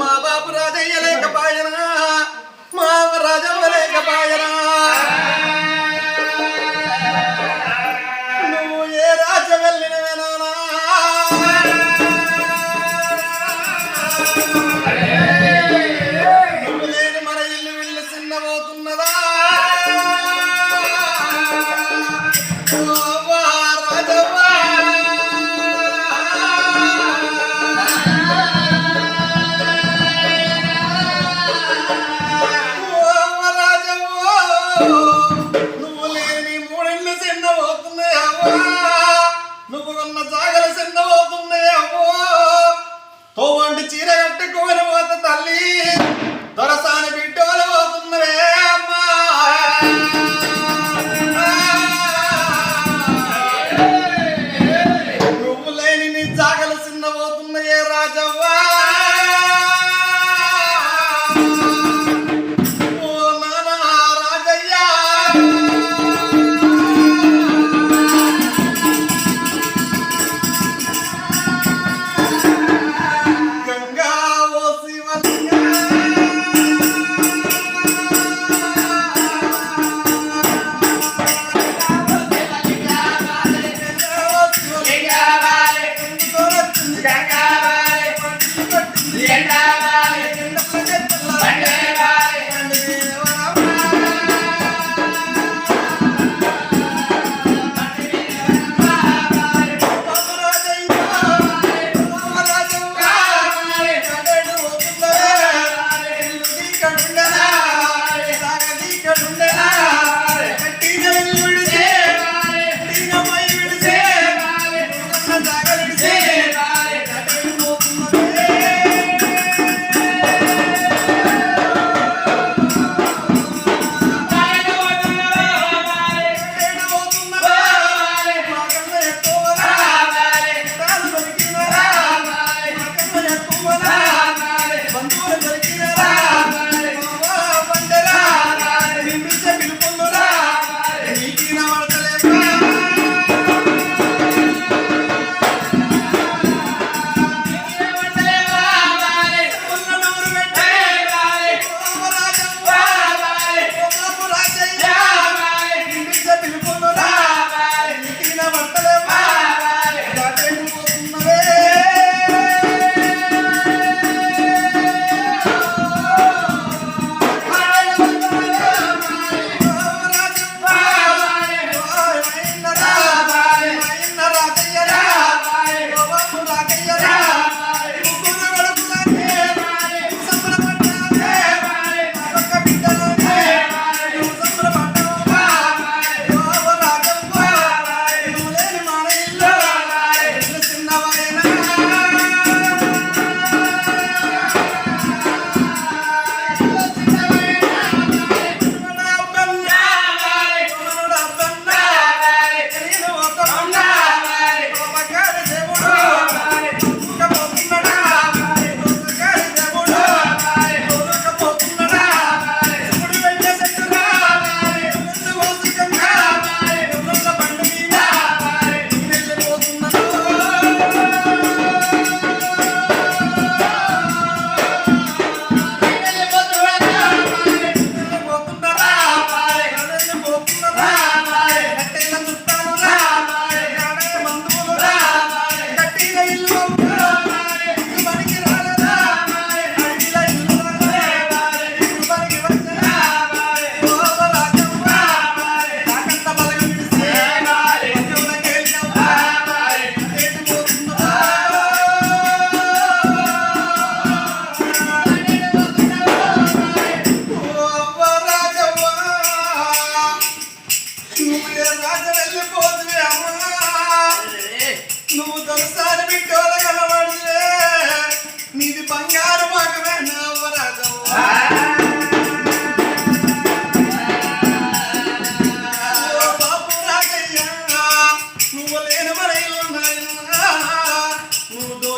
మా బాపు రాజయ్యలేకపాయనా మా రాజవ్వలేకపాయనా నువ్వు ఏ రాజ వెళ్ళినవేనా నువ్వు లేని మన ఇల్లు చిన్నబోతున్నదా? నువ్వు కొన్న జాగలు చిన్నబోతున్నాయి చీర కట్టుకోని పోత తల్లి.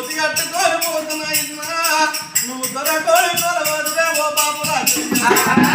మూతి కట్టుకొని పోతున్నాయినా నువ్వు దొరకొని తొలవద్దే ఓ బాబు రాజు